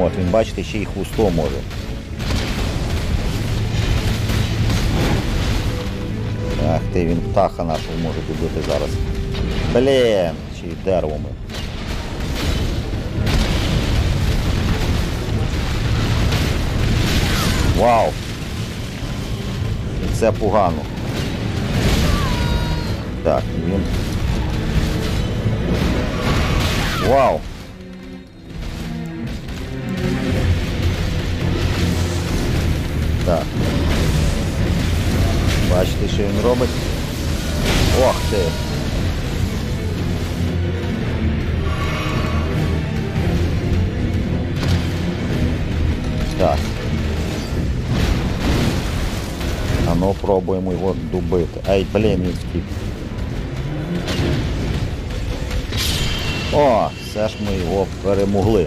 От, він, бачите, ще й хвостом може. Ах ти, він птаха нашого може добити зараз. Блін, ще й деревами. Вау! Це погано. Так, він. Вау! Так. Бачите, що він робить? Ох ти! Так. А ну пробуємо його добити. Ай, блін, він втік. О, все ж ми його перемогли.